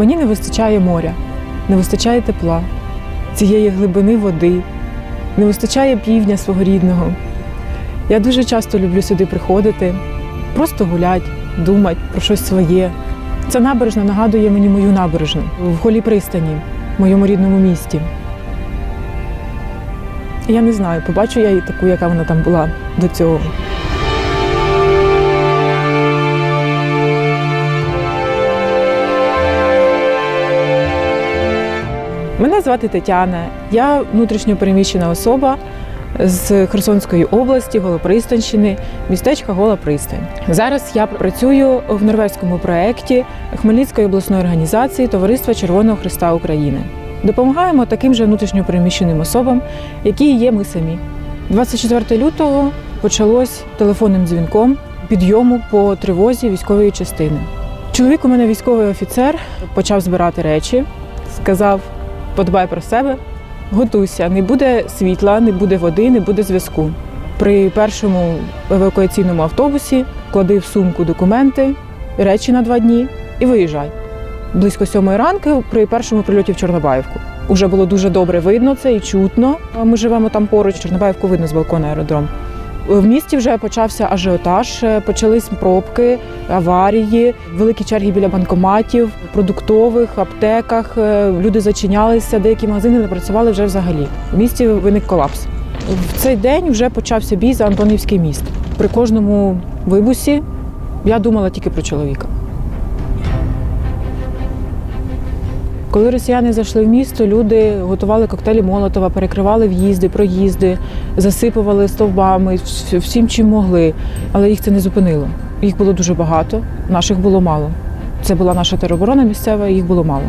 Мені не вистачає моря, не вистачає тепла, цієї глибини води, не вистачає півдня свого рідного. Я дуже часто люблю сюди приходити, просто гулять, думати про щось своє. Ця набережна нагадує мені мою набережну в холі пристані, в моєму рідному місті. Я не знаю, побачу я її таку, яка вона там була до цього. Мене звати Тетяна. Я внутрішньо переміщена особа з Херсонської області, Голопристанщини, містечка Гола Пристань. Зараз я працюю в норвезькому проєкті Хмельницької обласної організації Товариства Червоного Христа України. Допомагаємо таким же внутрішньо переміщеним особам, які є ми самі. 24 лютого почалось телефонним дзвінком підйому по тривозі військової частини. Чоловік у мене військовий офіцер, почав збирати речі, сказав: подбай про себе, готуйся, не буде світла, не буде води, не буде зв'язку. При першому евакуаційному автобусі клади в сумку документи, речі на два дні і виїжджай. Близько сьомої ранку при першому прильоті в Чорнобаївку. Уже було дуже добре видно це і чутно. Ми живемо там поруч, Чорнобаївку видно з балкона аеродром. В місті вже почався ажіотаж, е, почались пробки, аварії, великі черги біля банкоматів, продуктових, аптеках. Е, Люди зачинялися, деякі магазини не працювали вже взагалі. В місті виник колапс. В цей день вже почався бій за Антонівський міст. При кожному вибусі я думала тільки про чоловіка. Коли росіяни зайшли в місто, люди готували коктейлі Молотова, перекривали в'їзди, проїзди, засипували стовбами всім, чим могли. Але їх це не зупинило. Їх було дуже багато, наших було мало. Це була наша тероборона місцева, їх було мало.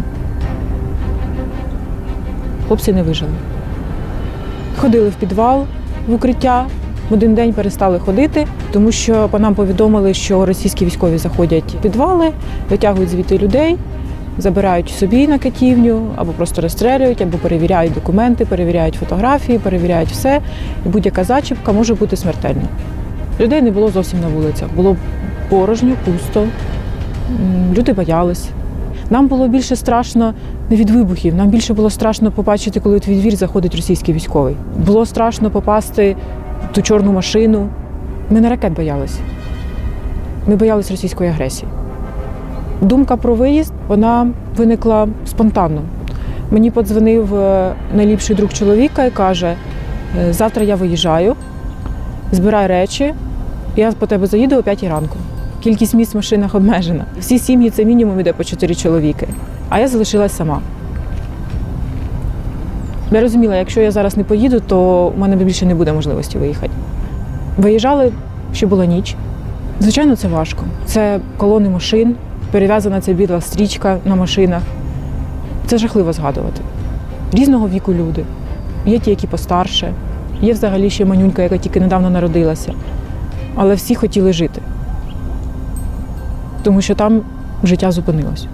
Хлопці не вижили. Ходили в підвал в укриття. В один день перестали ходити, тому що по нам повідомили, що російські військові заходять в підвали, витягують звідти людей, забирають собі на катівню, або просто розстрелюють, або перевіряють документи, перевіряють фотографії, перевіряють все. І будь-яка зачіпка може бути смертельна. Людей не було зовсім на вулицях, було порожньо, пусто. Люди боялись. Нам було більше страшно не від вибухів, нам більше було страшно побачити, коли у твій двір заходить російський військовий. Було страшно попасти в ту чорну машину. Ми не ракет боялись. Ми боялись російської агресії. Думка про виїзд вона виникла спонтанно. Мені подзвонив е, найліпший друг чоловіка і каже: «Е, завтра я виїжджаю, збирай речі, я по тебе заїду о 5 ранку. Кількість місць в машинах обмежена. Всі сім'ї це мінімум іде по 4 чоловіки. А я залишилась сама. Я розуміла, якщо я зараз не поїду, то в мене більше не буде можливості виїхати. Виїжджали, ще була ніч. Звичайно, це важко. Це колони машин, перев'язана ця біла стрічка на машинах. Це жахливо згадувати. Різного віку люди. Є ті, які постарше, є взагалі ще манюнька, яка тільки недавно народилася. Але всі хотіли жити. Тому що там життя зупинилось.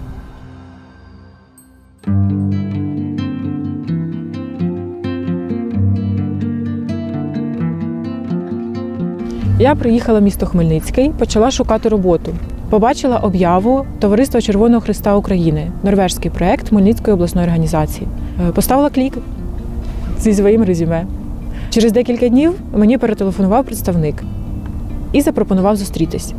Я приїхала в місто Хмельницький, почала шукати роботу. Побачила об'яву Товариства Червоного Христа України, норвежський проект Хмельницької обласної організації. Е, Поставила клік зі своїм резюме. Через декілька днів мені перетелефонував представник і запропонував зустрітись.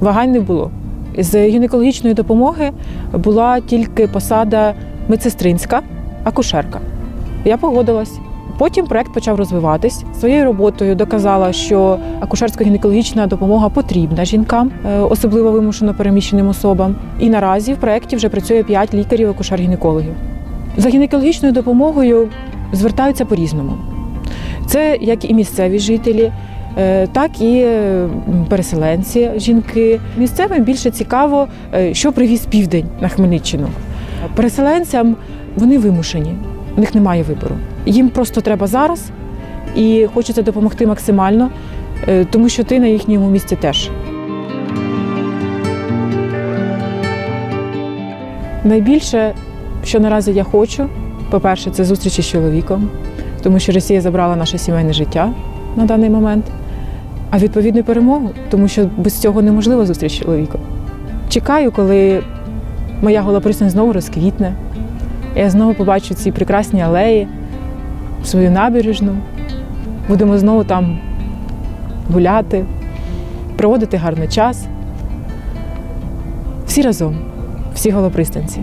Вагань не було. З гінекологічної допомоги була тільки посада медсестринська, акушерка. Я погодилась. Потім проект почав розвиватись. Своєю роботою доказала, що акушерсько-гінекологічна допомога потрібна жінкам, е, особливо вимушено переміщеним особам. І наразі в проєкті вже працює 5 лікарів акушер-гінекологів. За гінекологічною допомогою звертаються по-різному. Це як і місцеві жителі, е, так і е, переселенці, жінки. Місцевим більше цікаво, що привіз південь на Хмельниччину. Переселенцям вони вимушені, у них немає вибору. Їм просто треба зараз і хочеться допомогти максимально, е, тому що ти на їхньому місці теж. Найбільше, що наразі я хочу, по-перше, це зустрічі з чоловіком, тому що Росія забрала наше сімейне життя на даний момент, а відповідну перемогу, тому що без цього неможлива зустріч з чоловіком. Чекаю, коли моя голопристань знову розквітне. Я знову побачу ці прекрасні алеї, свою набережну. Будемо знову там гуляти, проводити гарний час. Всі разом, всі голопристанці.